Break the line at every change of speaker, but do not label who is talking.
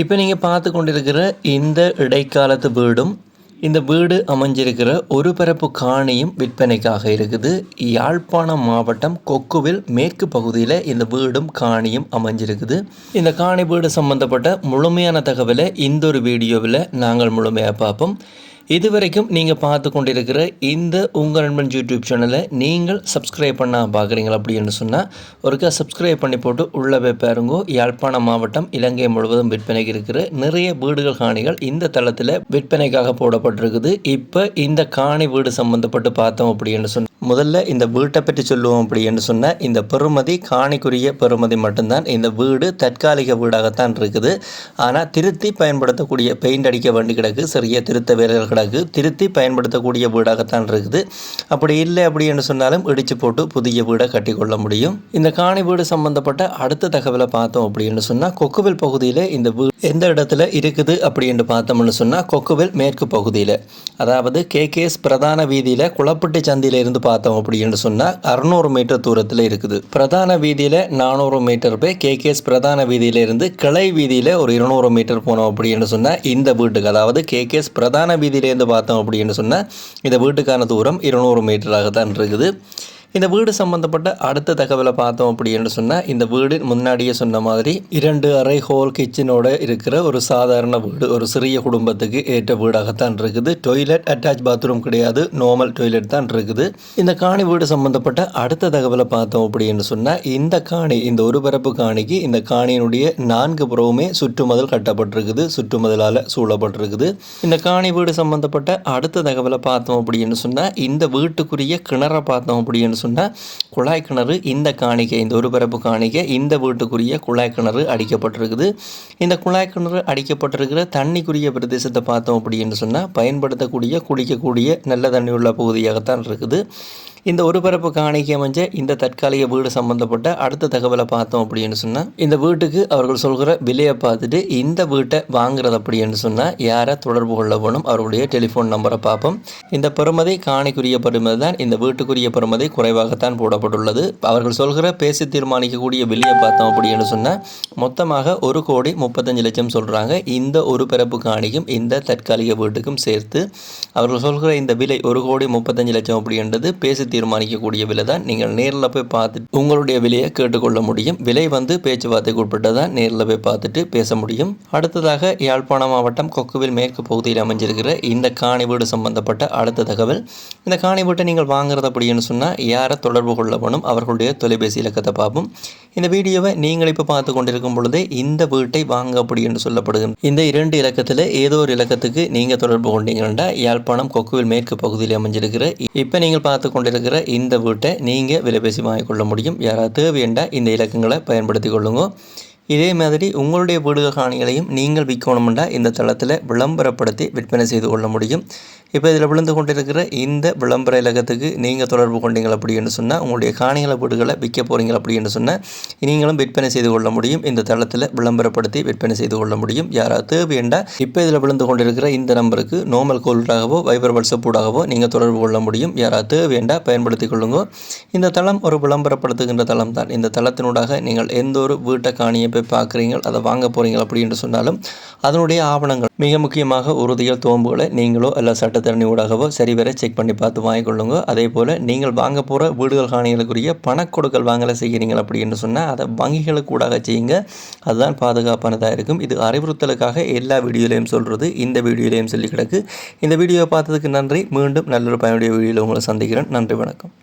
இப்போ நீங்கள் பார்த்து கொண்டிருக்கிற இந்த இடைக்காலத்து வீடும் இந்த வீடு அமைஞ்சிருக்கிற ஒரு பரப்பு காணியும் விற்பனைக்காக இருக்குது. யாழ்ப்பாணம் மாவட்டம் கொக்குவில் மேற்கு பகுதியில் இந்த வீடும் காணியும் அமைஞ்சிருக்குது. இந்த காணி வீடு சம்பந்தப்பட்ட முழுமையான தகவலை இந்த ஒரு வீடியோவில் நாங்கள் முழுமையாக பார்ப்போம். இதுவரைக்கும் நீங்கள் பார்த்து கொண்டிருக்கிற இந்த உங்கள் நண்பன் யூடியூப் சேனலை நீங்கள் சப்ஸ்கிரைப் பண்ண பார்க்குறீங்களா அப்படின்னு சொன்னால் ஒருக்கா சப்ஸ்கிரைப் பண்ணி போட்டு உள்ளே போய் பாருங்கோ. யாழ்ப்பாணம் மாவட்டம் இலங்கை முழுவதும் விற்பனைக்கு இருக்கிற நிறைய வீடுகள் காணிகள் இந்த தளத்தில் விற்பனைக்காக போடப்பட்டிருக்குது. இப்போ இந்த காணி வீடு சம்மந்தப்பட்டு பார்த்தோம் அப்படின்னு சொன்னால் முதல்ல இந்த வீட்டை பற்றி சொல்லுவோம் அப்படின்னு சொன்னால் இந்த பெறுமதி காணிக்குரிய பெறுமதி மட்டும்தான். இந்த வீடு தற்காலிக வீடாகத்தான் இருக்குது. ஆனால் திருத்தி பயன்படுத்தக்கூடிய பெயிண்ட் அடிக்க வேண்டி கிடக்கு சிறிய திருத்த வேலைகள் கிடக்கு திருத்தி பயன்படுத்தக்கூடிய வீடாகத்தான் இருக்குது. அப்படி இல்லை அப்படின்னு சொன்னாலும் இடித்து போட்டு புதிய வீடை கட்டிக்கொள்ள முடியும். இந்த காணி வீடு சம்பந்தப்பட்ட அடுத்த தகவலை பார்த்தோம் அப்படின்னு சொன்னால் கொக்குவில் பகுதியில் இந்த வீடு எந்த இடத்துல இருக்குது அப்படின்னு பார்த்தோம்னு சொன்னால் கொக்குவில் மேற்கு பகுதியில். அதாவது கேகேஎஸ் பிரதான வீதியில் குளப்பட்டி சந்தியிலிருந்து பார்த்தோம் பார்த்தோம் அப்படின்னு சொன்னால் அறுநூறு மீட்டர் தூரத்தில் இருக்குது. பிரதான வீதியில் நானூறு மீட்டர் போய் கேகேஎஸ் பிரதான வீதியில இருந்து கிளை வீதியில் ஒரு இருநூறு மீட்டர் போனோம் அப்படின்னு சொன்னால் இந்த வீட்டுக்கு அதாவது கேகேஎஸ் பிரதான வீதியிலேருந்து பார்த்தோம் அப்படின்னு சொன்னால் இந்த வீட்டுக்கான தூரம் இருநூறு மீட்டராக தான் இருக்குது. இந்த வீடு சம்பந்தப்பட்ட அடுத்த தகவலை பார்த்தோம் அப்படின்னு சொன்னால் இந்த வீடு முன்னாடியே சொன்ன மாதிரி இரண்டு அறை ஹோல் கிச்சனோட இருக்கிற ஒரு சாதாரண வீடு. ஒரு சிறிய குடும்பத்துக்கு ஏற்ற வீடாகத்தான் இருக்குது. டொய்லெட் அட்டாச் பாத்ரூம் கிடையாது. நார்மல் டொய்லெட் தான் இருக்குது. இந்த காணி வீடு சம்பந்தப்பட்ட அடுத்த தகவலை பார்த்தோம் அப்படின்னு சொன்னால் இந்த காணி இந்த ஒரு பரப்பு காணிக்கு இந்த காணியினுடைய நான்கு புறவுமே சுற்றுமதில் கட்டப்பட்டிருக்குது. சுற்றுமதிலால் சூழப்பட்டிருக்குது. இந்த காணி வீடு சம்பந்தப்பட்ட அடுத்த தகவலை பார்த்தோம் அப்படின்னு சொன்னால் இந்த வீட்டுக்குரிய கிணற பார்த்தோம் அப்படின்னு சொன்னால் குழாய் கிணறு இந்த காணிக்கை இந்த ஒரு பரப்பு காணிக்கை இந்த வீட்டுக்குரிய குழாய் கிணறு அடிக்கப்பட்டிருக்குது. இந்த குழாய் கிணறு அடிக்கப்பட்டிருக்கிற தண்ணிக்குரிய பிரதேசத்தை பார்த்தோம் அப்படின்னு சொன்னால் பயன்படுத்தக்கூடிய குடிக்கக்கூடிய நல்ல தண்ணி உள்ள பகுதியாகத்தான் இருக்குது. இந்த ஒருபரப்பு காணிக்கை அமைஞ்ச இந்த தற்காலிக வீடு சம்பந்தப்பட்ட அடுத்த தகவலை பார்த்தோம் அப்படின்னு சொன்னால் இந்த வீட்டுக்கு அவர்கள் சொல்கிற விலையை பார்த்துட்டு இந்த வீட்டை வாங்குறது அப்படின்னு சொன்னால் யாரை தொடர்பு கொள்ள வேணும்? அவருடைய டெலிஃபோன் நம்பரை பார்ப்போம். இந்த பெருமதி காணிக்குரிய பெருமதி தான் இந்த வீட்டுக்குரிய பெருமதி குறைவாகத்தான் போடப்பட்டுள்ளது. அவர்கள் சொல்கிற பேசி தீர்மானிக்கக்கூடிய விலையை பார்த்தோம் அப்படின்னு சொன்னால் மொத்தமாக ஒரு கோடி முப்பத்தஞ்சு லட்சம் சொல்கிறாங்க இந்த ஒரு பிறப்பு காணிக்கும் இந்த தற்காலிக வீட்டுக்கும் சேர்த்து அவர்கள் சொல்கிற இந்த விலை ஒரு கோடி முப்பத்தஞ்சு லட்சம் அப்படின்றது பேசி தீர்மானிக்கக்கூடிய விலை தான் நீங்கள் நேரில் போய் பார்த்துட்டு உங்களுடைய விலையை கேட்டுக்கொள்ள முடியும். விலை வந்து பேச்சுவார்த்தைக்கு உட்பட்டதான் நேரில் போய் பார்த்துட்டு பேச முடியும். அடுத்ததாக யாழ்ப்பாணம் மாவட்டம் கொக்குவில் மேற்கு பகுதியில் அமைஞ்சிருக்கிற இந்த காணி வீடு சம்பந்தப்பட்ட அடுத்த தகவல். இந்த காணி வீட்டை நீங்கள் வாங்குறது அப்படின்னு சொன்னால் யாரை தொடர்பு கொள்ள வேணும்? அவர்களுடைய தொலைபேசி இலக்கத்தை பார்ப்போம். இந்த வீடியோவை நீங்கள் இப்போ பார்த்து கொண்டிருக்கும் பொழுதே இந்த வீட்டை வாங்க அப்படி என்று சொல்லப்படுகிறது. இந்த இரண்டு இலக்கத்தில் ஏதோ ஒரு இலக்கத்துக்கு நீங்கள் தொடர்பு கொண்டீங்கன்னா யாழ்ப்பாணம் கொக்குவில் மேற்கு பகுதியில் அமைஞ்சிருக்கிற. இப்போ நீங்கள் பார்த்து கொண்டிருக்க இருக்கிற இந்த வீட்டை நீங்கள் விலைபேசி வாங்கிக்கொள்ள முடியும். யாராவது தேவையண்டா இந்த இலக்கங்களை பயன்படுத்தி கொள்ளுங்க. இதே மாதிரி உங்களுடைய வீடுகள் காணிகளையும் நீங்கள் விற்கணும்னா இந்த தளத்தில் விளம்பரப்படுத்தி விற்பனை செய்து கொள்ள முடியும். இப்போ இதில் விழுந்து கொண்டிருக்கிற இந்த விளம்பர இலக்கத்துக்கு நீங்கள் தொடர்பு கொண்டீங்க அப்படின்னு சொன்னால் உங்களுடைய காணிகளை வீடுகளை விற்க போகிறீங்க அப்படின்னு சொன்னால் நீங்களும் விற்பனை செய்து கொள்ள முடியும். இந்த தளத்தில் விளம்பரப்படுத்தி விற்பனை செய்து கொள்ள முடியும். யாராவது தேவையண்டா இப்போ இதில் விழுந்து கொண்டிருக்கிற இந்த நம்பருக்கு நோமல் கோல்டாகவோ வைபர் வாட்ஸ்அப்பூடாகவோ நீங்கள் தொடர்பு கொள்ள முடியும். யாராவது தேவையண்டா பயன்படுத்தி கொள்ளுங்க. இந்த தளம் ஒரு விளம்பரப்படுத்துகின்ற தளம் தான். இந்த தளத்தினூடாக நீங்கள் எந்த ஒரு வீட்டை காணியை போய் பார்க்குறீங்க அதை வாங்க போகிறீங்க அப்படின்னு சொன்னாலும் அதனுடைய ஆவணங்கள் மிக முக்கியமாக உறுதியல் தோம்புகளை நீங்களோ இல்லை சட்டத்தரணி ஊடாகவோ சரிவர செக் பண்ணி பார்த்து வாங்கிக்கொள்ளுங்க அதே போல் நீங்கள் வாங்க போகிற வீடுகள் காணிகளுக்குரிய பணக்கொடுக்கல் வாங்கலை செய்கிறீங்க அப்படின்னு சொன்னால் அதை வங்கிகளுக்கு ஊடாக செய்யுங்க. அதுதான் பாதுகாப்பானதாக இருக்கும். இது அறிவுறுத்தலுக்காக எல்லா வீடியோலையும் சொல்கிறது இந்த வீடியோலையும் சொல்லி கிடக்கு இந்த வீடியோவை பார்த்ததுக்கு நன்றி. மீண்டும் நல்லொரு பயனுடைய வீடியோவில் உங்களை சந்திக்கிறேன். நன்றி வணக்கம்.